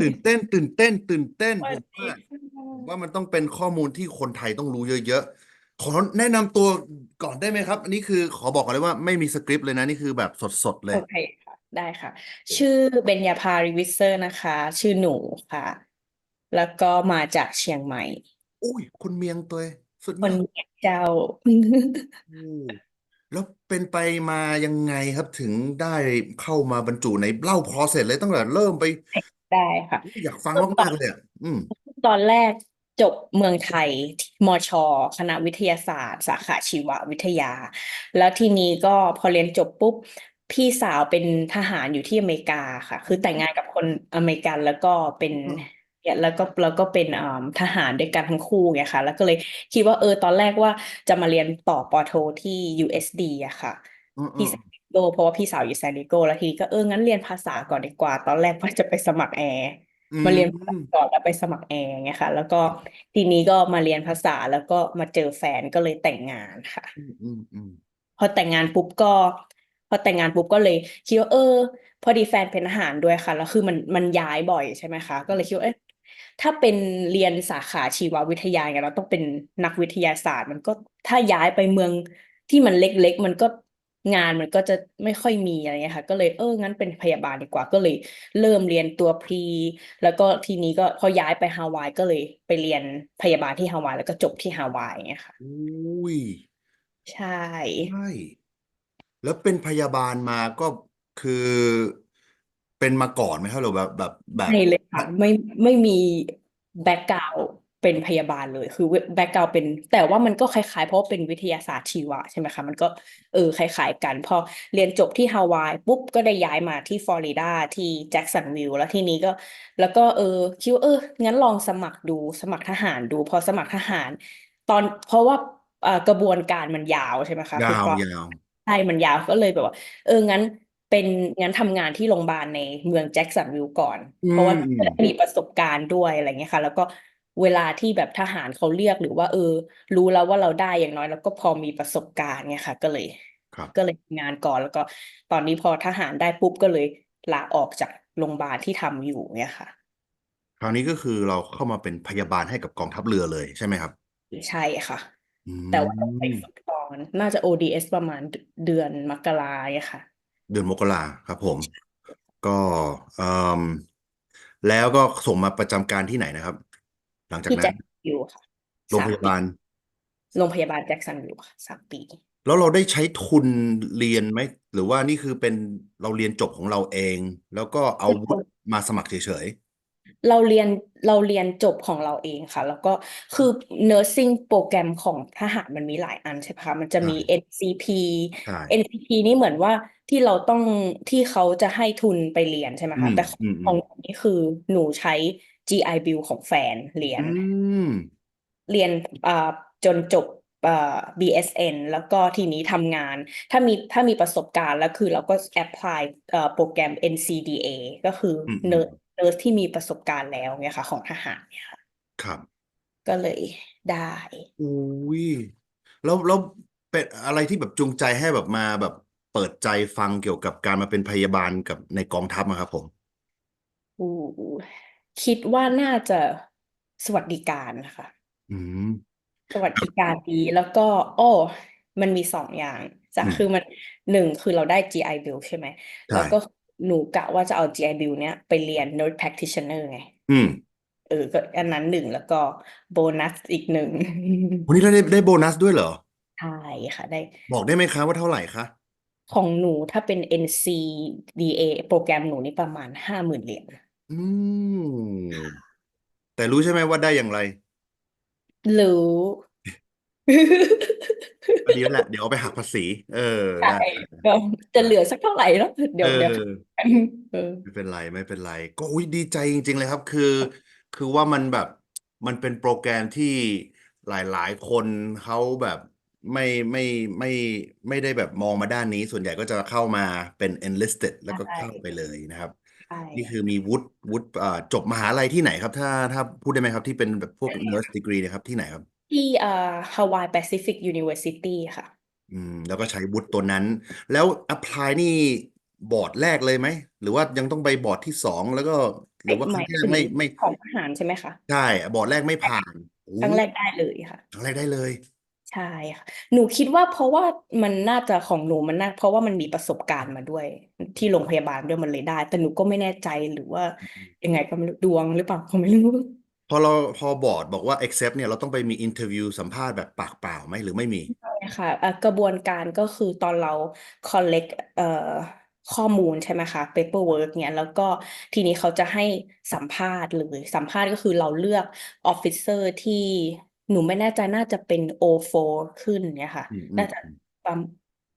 ตื่นเต้น ตื่นเต้น ตื่นเต้นสวัผสมดีว่าค่ผมะว่ามันต้องเป็นข้อมูลที่คนไทยต้องรู้เยอะๆ ขอแนะนำตัวก่อนได้ไหมครับ อันนี้คือขอบอกก่อนเลยว่าไม่มีสคริปต์เลยนะ นี่คือแบบสดๆเลโอยเคค่ะ ได้ค่ะ ชื่อเบญญาภาริวิเซอร์นะคะ ชื่อหนูค่ะ แล้วก็มาจากเชียงใหม่อุ้ยคนเมียงตัวเองสุดคยนอดเมียงเจ้าโอ้แล้ว เป็นไปมายังไงครับถึงได้เข้ามาบรรจุในเล่า process เลยตั้งแต่เริ่มไป ได้ค่ะ อยากฟังก็ตอมานกๆเลยอะอืม ตอนแรกจบเมืองไทยมชคณะวิทยาศาสตร์ สาขาชีววิทยา แล้วทีนี้ก็พอเรียนจบปุ๊บ พี่สาวเป็นทหารอยู่ที่อเมริกาค่ะ คือแต่งงานกับคนอเมริกันแล้วก็เป็นอืม เนี่ยแล้วก็แล้วก็เป็นอ่าทหารด้วยกันทั้งคู่ไงค่ะ แล้วก็เลยคิดว่าเออตอนแรกว่าจะมาเรียนต่อปอโทที่ USD อะค่ะอืมอืที่มซานดิเอโกเพราะว่าพี่สาวอยู่ซานดิเอโกแล้วทีนี้ก็เอองั้นเรียนภาษาก่อนดีกว่า ตอนแรกว่าจะไปสมัครแอร์อืมาเรียนภาษามก่อนแล้วไปสมัครแอร์ไงค่ะแล้วก็ทีนี้ก็มาเรียนภาษาแล้วก็มาเจอแฟนก็เลยแต่งงานค่ะอืมอืมอืมพอแต่งงานปุ๊บก็พอแต่งงานปุ๊บก็เลยคิดว่าเออ พอดีแฟนเป็นทหารด้วยค่ะแล้วคือมันมันย้ายบ่อยใช่ไหมคะ ก็เลยคิดว่าเอ๊ะ ถ้าเป็นเรียนสาขาชีววิทยาเนี่ยเราต้องเป็นนักวิทยาศาสตร์ มันก็ถ้าย้ายไปเมืองที่มันเล็กๆ มันก็งานมันก็จะไม่ค่อยมีอะไรเงี้ยค่ะ ก็เลยเอองั้นเป็นพยาบาลดีกว่า ก็เลยเริ่มเรียนตัวพรี แล้วก็ทีนี้ก็พอย้ายไปฮาวายก็เลยไปเรียนพยาบาลที่ฮาวายแล้วก็จบที่ฮาวายเงี้ยค่ะอุ้ยใช่ใช่แล้วเป็นพยาบาลมาก็คือ เป็นมาก่อนไหมครับหรือแบบแบบแบบ ไม่เลยค่ะไม่ไม่มีแบ็กกราวเป็นพยาบาลเลยคือแบ็กกราวเป็น แต่ว่ามันก็คล้ายๆ เพราะว่าเป็นวิทยาศาสตร์ชีวะใช่ไหมคะมันก็เออคล้ายๆกัน พอเรียนจบที่ฮาวายปุ๊บก็ได้ย้ายมาที่ฟลอริดาที่แจ็คสันวิลล์แล้วทีนี้ก็ แล้วก็เออคิดว่าเอองั้นลองสมัครดูสมัครทหารดู พอสมัครทหาร ตอนเพราะว่าเอ่อกระบวนการมันยาวใช่ไหมคะยาคือวพอยาว ใช่มันยาวก็เลยแบบว่า เอองั้น เป็นงั้นทำงานที่โรงพยาบาลในเมืองแจ็คสันวิลล์ก่อนอืเพราะว่ามอืจะมได้มีประสบการณ์ด้วยอะไรเงี้ยค่ะ แล้วก็เวลาที่แบบทหารเขาเรียกหรือว่า เออ รู้แล้วว่าเราได้อย่างน้อยแล้วก็พอมีประสบการณ์เนี่ยค่ะ ก็เลยครับ ก็เลยทำงานก่อนแล้วก็ ตอนนี้พอทหารได้ปุ๊บก็เลยลาออกจากโรงพยาบาลที่ทำอยู่เนี่ยค่ะ คราวนี้ก็คือเราเข้ามาเป็นพยาบาลให้กับกองทัพเรือเลยใช่ไหมครับใช่ค่ะ อืแต่ว่าต้องไปม ฝึกก่อนน่าจะ ODS ประมาณเดือนมกราเนี่ยค่ะ เดือนมกราครับผม ก็เอ่มแล้วก็ส่งมาประจำการที่ไหนนะครับ หลังจากที่นั้แจ็นคสันวิลล์ค่ะโรงสาพมยาปีบาล โรงพยาบาลแจ็คสันวิลล์ค่ะสามปี แล้วเราได้ใช้ทุนเรียนไหม หรือว่านี่คือเป็นเราเรียนจบของเราเอง แล้วก็เอาวุฒิมาสมัครเฉย เราเรียนเราเรียนจบของเราเองค่ะ แล้วก็คือ nursing โปรแกรมของทหารมันมีหลายอันใช่ไหมคะมันจะมี NCP ๆใช่ NCP นี่เหมือนว่าที่เราต้องที่เขาจะให้ทุนไปเรียนใช่ไหมอืคะมแต่อืมขอืองมหนูนี่คือหนูใช้ GI Bill ของแฟนเรียนอืมเรียนอ่าจนจบอ่า BSN แล้วก็ทีนี้ทำงาน ถ้ามีถ้ามีประสบการณ์แล้วคือเราก็ apply เอ่อโปรแกรม NCDA ก็คืออืมอืเนิมร์ส เนิร์สที่มีประสบการณ์แล้วเนี่ยค่ะ ของทหารเนี่ยค่ะ ครับ ก็เลยได้ อุ้ยแล้วแล้วเป็นอะไรที่แบบจูงใจให้แบบมาแบบเปิดใจฟังเกี่ยวกับการมาเป็นพยาบาลกับในกองทัพอะครับผม อู้คิดว่าน่าจะสวัสดิการนะคะ อืม สวัสดิการดีแล้วก็ โอ้ มันมีสองอย่างจ้ะอืมคือมันหนึ่งคือเราได้ GI Bill ใช่ไหม ใช่แล้วก็ หนูกะว่าจะเอา GI Bill เนี้ยไปเรียน nurse practitioner ไง อืมเออก็อันนั้นหนึ่งแล้วก็โบนัสอีกหนึ่งวันนี้เราได้ได้โบนัสด้วยเหรอ ใช่ค่ะได้ บอกได้ไหมคะว่าเท่าไหร่คะ ของหนูถ้าเป็น NCDA โปรแกรมหนูนี่ประมาณห้าหมื่นเหรียญอืม แต่รู้ใช่ไหมว่าได้อย่างไร รู้ ก็ดีแล้วแหละ เดี๋ยวเอาไปหักภาษี เออใช่ได้ก็จะเหลือสักเท่าไหร่เนาะเดี๋เอยวเดี๋ยวอเออไม่เป็นไรไม่เป็นไร ก็อุ้ยดีใจจริง ๆ เลยครับ คือ คือว่ามันแบบมันเป็นโปรแกรมที่หลาย ๆ คนเขาแบบไม่ไม่ไม่ไม่ได้แบบมองมาด้านนี้ ส่วนใหญ่ก็จะเข้ามาเป็น enlisted แล้วก็ใช่เข้าไปเลยนะครับ ใช่ นี่คือมีวุฒิวุฒิอ่าจบมหาลัยที่ไหนครับ ถ้าถ้าพูดได้ไหมครับที่เป็นแบบพวก nurse degree นะครับที่ไหนครับ ที่เอ่อ Hawaii Pacific University ค่ะ อืม แล้วก็ใช้วุฒิตัวนั้น แล้ว apply นี่บอร์ดแรกเลยไหม หรือว่ายังต้องไปบอร์ดที่สองแล้วก็หรือว่าคหรั้มางยที่แรถึกงไม่ไม่ของทหารใช่ไหมคะใช่บอร์ดแรกไม่ผ่านโอ้ครั้งแรกได้เลยค่ะ ครั้งแรกได้เลย ใช่ค่ะ หนูคิดว่าเพราะว่ามันน่าจะของหนูมันน่าเพราะว่ามันมีประสบการณ์มาด้วย ที่โรงพยาบาลด้วยมันเลยได้ แต่หนูก็ไม่แน่ใจหรือว่ายังไงก็ไม่รู้ดวงหรือเปล่าก็ไม่รู้ พอเราพอบอร์ดบอกว่า accept เนี่ยเราต้องไปมีอินเทอร์วิวสัมภาษณ์แบบปากเปล่าไหมหรือไม่มี ใช่ค่ะเอ่อกระบวนการก็คือตอนเรา collect เอ่อข้อมูลใช่ไหมคะ paperwork เนี่ยแล้วก็ทีนี้เขาจะให้สัมภาษณ์เลยสัมภาษณ์ก็คือเราเลือก officer ที่หนูไม่แน่ใจน่าจะเป็น O4 ขึ้นเนี่ยค่ะ อืมอืน่ามจะประมาณ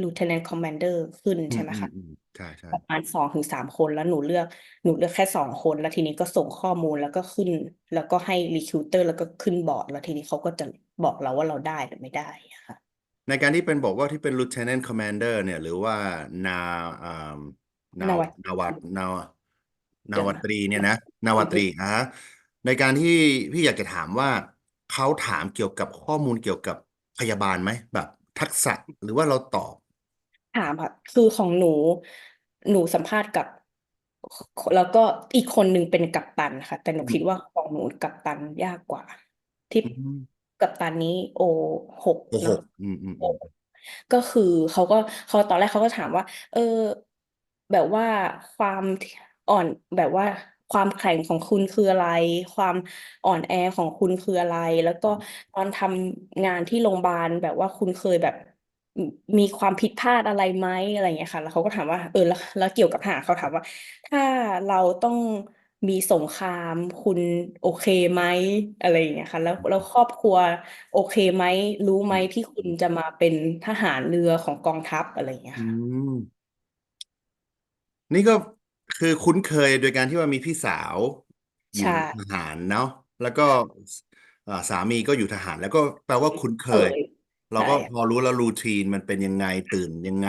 lieutenant commander ขึ้นอืใช่มไหมอืมคะ อืม ใช่ใช่ประมาณสองถึงสามคน แล้วหนูเลือก หนูเลือกแค่สองคน แล้วทีนี้ก็ส่งข้อมูล แล้วก็ขึ้น แล้วก็ให้ recruiter แล้วก็ขึ้นบอร์ด แล้วทีนี้เขาก็จะบอกเราว่าเราได้หรือไม่ได้อะค่ะ ในการที่เป็นบอกว่าที่เป็น lieutenant commander เนี่ย หรือว่า นา อ่า นา นววัต นาวานาวเดี๋นายววนะ ตรีเนี่ยนะ นาวาตรี อะฮะในการที่พี่อยากจะถามว่า เขาถามเกี่ยวกับข้อมูลเกี่ยวกับพยาบาลไหม แบบทักษะ หรือว่าเราตอบ ถามค่ะ คือของหนู หนูสัมภาษณ์กับ แล้วก็อีกคนหนึ่งเป็นกัปตันค่ะ แต่หนูอืมคิดว่าของหนูกัปตันยากกว่า ที่อืมกัปตันนี้โอหกโอ้โหเนาะ อืมอืมโออืมก็คือเขาก็เขาตอนแรกเขาก็ถามว่า เออ แบบว่าความอ่อนแบบว่าความแข็งของคุณคืออะไร ความอ่อนแอของคุณคืออะไร แล้วก็ตอนทำงานที่โรงพยาบาลแบบว่าคุณเคยแบบม มีความผิดพลาดอะไรไหมอะไรอย่างเงี้ยค่ะ แล้วเขาก็ถามว่า เออแล้วแล้วเกี่ยวกับทหารเขาถามว่า ถ้าเราต้องมีสงครามคุณโอเคไหมอะไรอย่างเงี้ยค่ะ แล้วแล้วครอบครัวโอเคไหมรู้ไหมที่คุณจะมาเป็นทหารเรือของกองทัพอะไรอย่างเงี้ยอืค่ะ ม นี่ก็คือคุ้นเคยโดยการที่ว่ามีพี่สาวอยู่ใช่ ทหารเนาะแล้วก็อ่าสามีก็อยู่ทหาร แล้วก็แปลว่าคุ้นเคเคย ย เราใช่ก็พอรู้แล้วรูทีนมันเป็นยังไงตื่นยังไง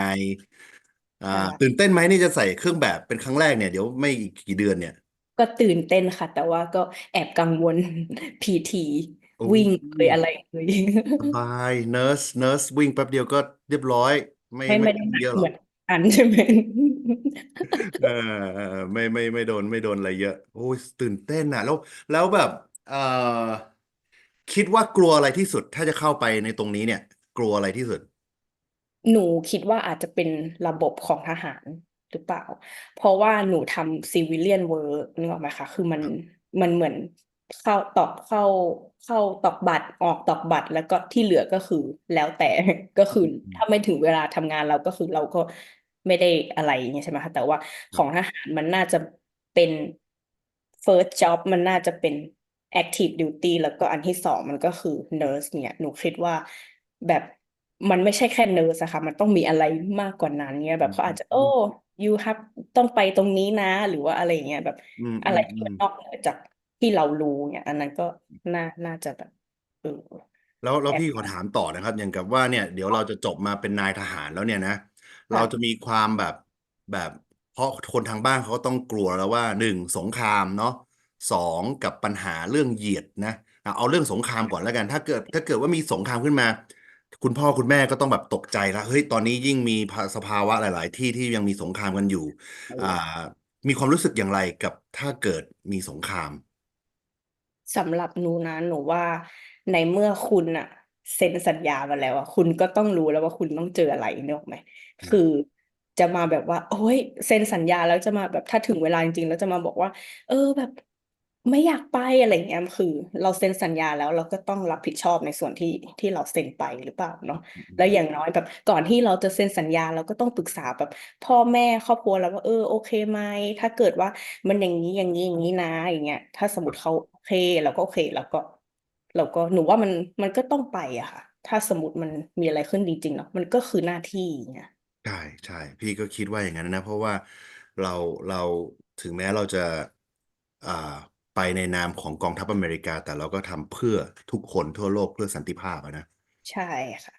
อ่า ใช่ ตื่นเต้นไหมนี่จะใส่เครื่องแบบเป็นครั้งแรกเนี่ยเดี๋ยวไม่อีกกี่เดือนเนี่ย ก็ตื่นเต้นค่ะ แต่ว่าก็แอบกังวล พีทีโอ้วิ่งเลยอะไรเลยสบายเนิร์สเนิร์สวิ่งแป๊บเดียวก็เรียบร้อย ไม่ไม่ไม่ไม่ได้ต้องหนักเยอะหเหรมืออกนอันใช่ไหมเออเออไม่ไม่ไม่โดนไม่โดนอะไรเยอะ โอ้ยตื่นเต้นอะ แล้วแล้วแบบเออคิดว่ากลัวอะไรที่สุดถ้าจะเข้าไปในตรงนี้เนี่ย กลัวอะไรที่สุด หนูคิดว่าอาจจะเป็นระบบของทหารหรือเปล่า เพราะว่าหนูทำซีวิเลียนเวิร์กนึกออกไหมคะ คือมันมันเหมือนเข้าตอกเข้าเข้าตอกบัตรออกตอกบัตร แล้วก็ที่เหลือก็คือแล้วแต่ก็คืออืมถ้าไม่ถึงเวลาทำงานเราก็คือเราก็ไม่ได้อะไรอย่างเงี้ยใช่ไหมคะแต่ว่าของทหารมันน่าจะเป็น first job มันน่าจะเป็น active duty แล้วก็อันที่สองมันก็คือ nurse เนี่ย หนูคิดว่า แบบมันไม่ใช่แค่ nurse อะค่ะ มันต้องมีอะไรมากกว่านั้นเนี่ยแบบเขาอาจจะ โอ้ you have ต้องไปตรงนี้นะ หรือว่าอะไรอย่างเงี้ยแบบ อืมอะอืไรมที่อืมันม นอกเหนือจากที่เรารู้เนี่ย อันนั้นก็น่าน่าจะแบบเออแล้วแล้วแอบพี่ขอถามต่อนะครับ อย่างกับว่าเนี่ยเดี๋ยวเราจะจบมาเป็นนายทหารแล้วเนี่ยนะ เราค่ะ จะมีความแบบแบบเพราะคนทางบ้านเขาก็ต้องกลัวแล้วว่าหนึ่งสงครามเนาะสองกับปัญหาเรื่องเหยียดนะอะเอาเรื่องสงครามก่อนแล้วกัน ถ้าเกิดถ้าเกิดว่ามีสงครามขึ้นมา คุณพ่อคุณแม่ก็ต้องแบบตกใจละเฮ้ยตอนนี้ยิ่งมีภาสภาวะหลาย ๆ ที่ที่ยังมีสงครามกันอยู่ อ่า มีความรู้สึกอย่างไรกับถ้าเกิดมีสงคราม สำหรับหนูนะหนูว่าในเมื่อคุณอะเซ็นสัญญามาแล้วอะคุณก็ต้องรู้แล้วว่าคุณต้องเจออะไรนึกออกไหมอืมคือจะมาแบบว่า โอ้ยเซ็นสัญญาแล้วจะมาแบบถ้าถึงเวลาจริงๆแล้วจะมาบอกว่า เออแบบ ไม่อยากไปอะไรเงี้ยคือ เราเซ็นสัญญาแล้วเราก็ต้องรับผิดชอบในส่วนที่ที่เราเซ็นไปหรือเปล่าเนาะอืมแล้วอย่างน้อยแบบก่อนที่เราจะเซ็นสัญญาเราก็ต้องปรึกษาแบบ พ่อแม่ครอบครัวเราว่าเออโอเคไหมถ้าเกิดว่ามันอย่างนี้อย่างนี้อย่างนี้นะอย่างเงี้ยถ้าสมมติเขาโอเคเราก็โอเคแล้วก็เราก็หนูว่ามันมันก็ต้องไปอะค่ะ ถ้าสมมติมันมีอะไรขึ้นจริงๆเนาะมันก็คือหน้าที่เงี้ยใช่ใช่พี่ก็คิดว่าอย่างนั้นนะ เพราะว่าเราเราถึงแม้เราจะ อ่า ไปในนามของกองทัพอเมริกา แต่เราก็ทำเพื่อทุกคนทั่วโลกเพื่อสันติภาพอะนะ ใช่ค่ะ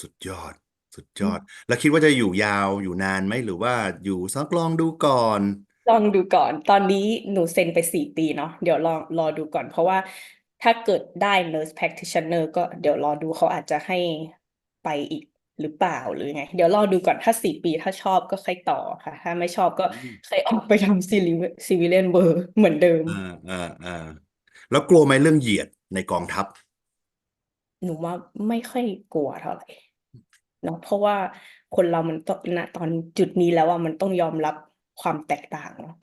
สุดยอด สุดอืยอมดแล้วคิดว่าจะอยู่ยาวอยู่นานไหมหรือว่าอยู่สักลองดูก่อน ลองดูก่อน ตอนนี้หนูเซ็นไปสี่ปีเนาะเดี๋ยวลองรอดูก่อน เพราะว่าถ้าเกิดได้ nurse practitioner ก็เดี๋ยวรอดูเขาอาจจะให้ไปอีก หรือเปล่าหรือไง เดี๋ยวรอดูก่อนถ้าสี่ปีถ้าชอบก็ค่อยต่อค่ะ ถ้าไม่ชอบก็อืมค่อยออกไปทำซีรีซีวิเลียนเวอร์เหมือนเดิมอ่าอ่าอ่าแล้วกลัวไหมเรื่องเหยียดในกองทัพ หนูว่าไม่ค่อยกลัวเท่าไหร่เนาะเพราะว่าคนเรามันต้องณตอนจุดนี้แล้วว่ามันต้องยอมรับความแตกต่างเนาะ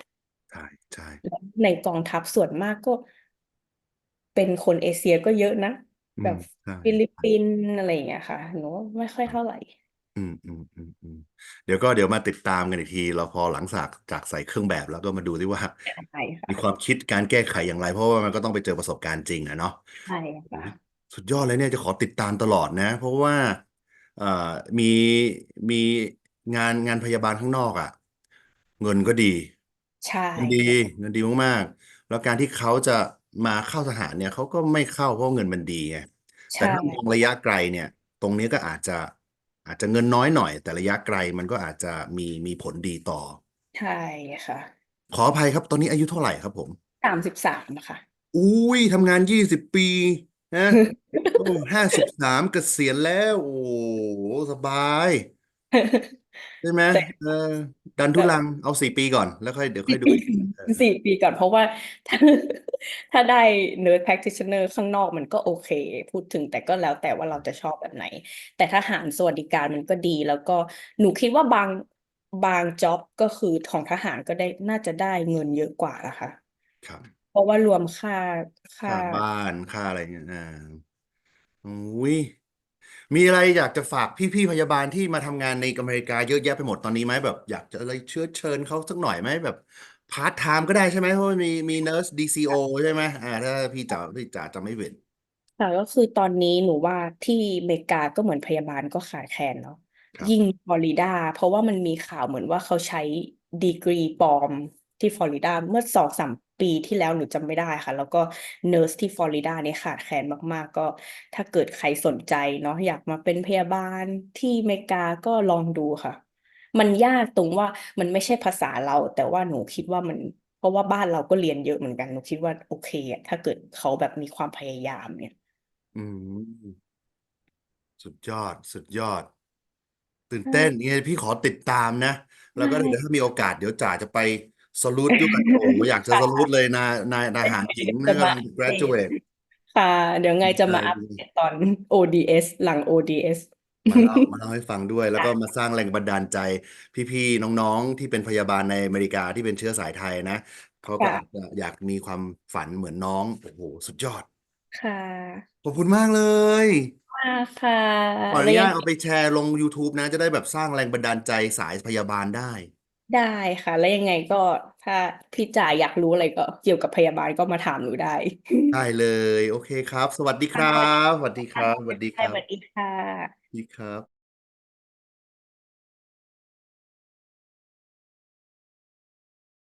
ใช่ใช่แล้วในกองทัพส่วนมากก็ เป็นคนเอเชียก็เยอะนะ อืแบมบใช่ ฟิลิปปินส์อะไรอย่างเงี้ยค่ะ หนูว่าไม่ค่อยเท่าไหร่ อืมอืมอืมอืมเดี๋ยวก็เดี๋ยวมาติดตามกันอีกที เราพอหลังจากจากใส่เครื่องแบบแล้วก็มาดูที่ว่า ใช่ค่ะมีความคิดการแก้ไขอย่างไร เพราะว่ามันก็ต้องไปเจอประสบการณ์จริงอะเนาะใช่ค่ะ สุดยอดเลยเนี่ยจะขอติดตามตลอดนะ เพราะว่าเอ่อมีมีงานงานพยาบาลข้างนอกอะเงินก็ดี ใช่เงินดีค่ะ เงินดีมากๆ แล้วการที่เขาจะ มาเข้าทหารเนี่ยเขาก็ไม่เข้าเพราะเงินมันดีไงแต่ใช่ถ้ามองระยะไกลเนี่ย ตรงนี้ก็อาจจะอาจจะเงินน้อยหน่อย แต่ระยะไกลมันก็อาจจะมีมีผลดีต่อ ใช่ค่ะ ขออภัยครับตอนนี้อายุเท่าไหร่ครับผมสามสิบสามค่ะ อุ้ยทำงานยี่สิบปีนะโอ้ห้าสิบสามเกษียณแล้ว โอ้โหสบาย ใช่ไหมแต่ เออ ดันทุแต่ลังเอาสี่ปีก่อน แล้วค่อยเดี๋ยวค่สี่อยดูปีอีกทีเออ สี่ปีก่อนเพราะว่าถ้าถ้าได้ nurse practitioner ข้างนอกมันก็โอเค พูดถึงแต่ก็แล้วแต่ว่าเราจะชอบแบบไหน แต่ทหารสวัสดิการมันก็ดี แล้วก็หนูคิดว่าบางบางจ็อบก็คือของทหารก็ได้น่าจะได้เงินเยอะกว่านะคะครับ เพราะว่ารวมค่าค่า ค่าบ้านค่าอะไรเงี้ยอ่าอุ้ย มีอะไรอยากจะฝากพี่ๆพยาบาลที่มาทำงานในอเมริกาเยอะแยะไปหมดตอนนี้ไหมแบบ อยากจะอะไรเชื้อเชิญเขาสักหน่อยไหมแบบพาร์ทไทม์ก็ได้ใช่ไหมเพราะว่ามีมีเน r ร์ส DCO ใช่ไหมอ่าถ้าพี่จ๋าพี่จ๋าจำไม่ผิดค่ะก็คือตอนนี้หนูว่าที่อเมริกาก็เหมือนพยาบาลก็ขาดแคลนเนาะครับ ยิ่งฟลอริดา เพราะว่ามันมีข่าวเหมือนว่าเขาใช้ดีกรีปลอม ที่ฟลอริดาเมื่อสองสามปีที่แล้วหนูจำไม่ได้ค่ะ แล้วก็เน r ร์สที่ฟลอริดาเนี่ยขาดแคลนมาก ๆ ก็ถ้าเกิดใครสนใจเนาะอยากมาเป็นพยาบาลที่อเมริกาก็ลองดูค่ะ มันยากตรงว่ามันไม่ใช่ภาษาเรา แต่ว่าหนูคิดว่ามัน เพราะว่าบ้านเราก็เรียนเยอะเหมือนกันหนูคิดว่าโอเคอะถ้าเกิดเขาแบบมีความพยายามเนี่ย อืม สุดยอด สุดยอด ตื่นใช่เต้นยังไงพี่ขอติดตามนะ แล้วก็ได้เดี๋ยวถ้ามีโอกาสเดี๋ยวจ๋าจะไป สลูดด้วยโอ้โหอยากจะสลูดเลยนายนายทหารหญิงจะนะกำมาลัง graduate ค่ะ เดี๋ยวไงดีจะใจมาอัปดีเดตตอน ODS หลัง ODS มาเล่ามาเล่าให้ฟังด้วย แล้วก็มาสร้างแรงบันดาลใจ พี่ๆน้องๆที่เป็นพยาบาลในอเมริกาที่เป็นเชื้อสายไทยนะเขาก็ค่ะอาจจะอยากมีความฝันเหมือนน้องโอ้โหสุดยอด ค่ะขอบคุณมากเลยมากค่ะขออแล้นุวยัญางตเอาไปแชร์ลง YouTube นะจะได้แบบสร้างแรงบันดาลใจสายพยาบาลได้ ได้ค่ะ แล้วยังไงก็ถ้าพี่จ่ายอยากรู้อะไรก็เกี่ยวกับพยาบาลก็มาถามหนูได้ ได้เลย โอเคครับ สวัสดีคค่ะรับสวัสดีครับ สวัสดีคใช่รัสบวัสดีค่ะ สวัสดีครับ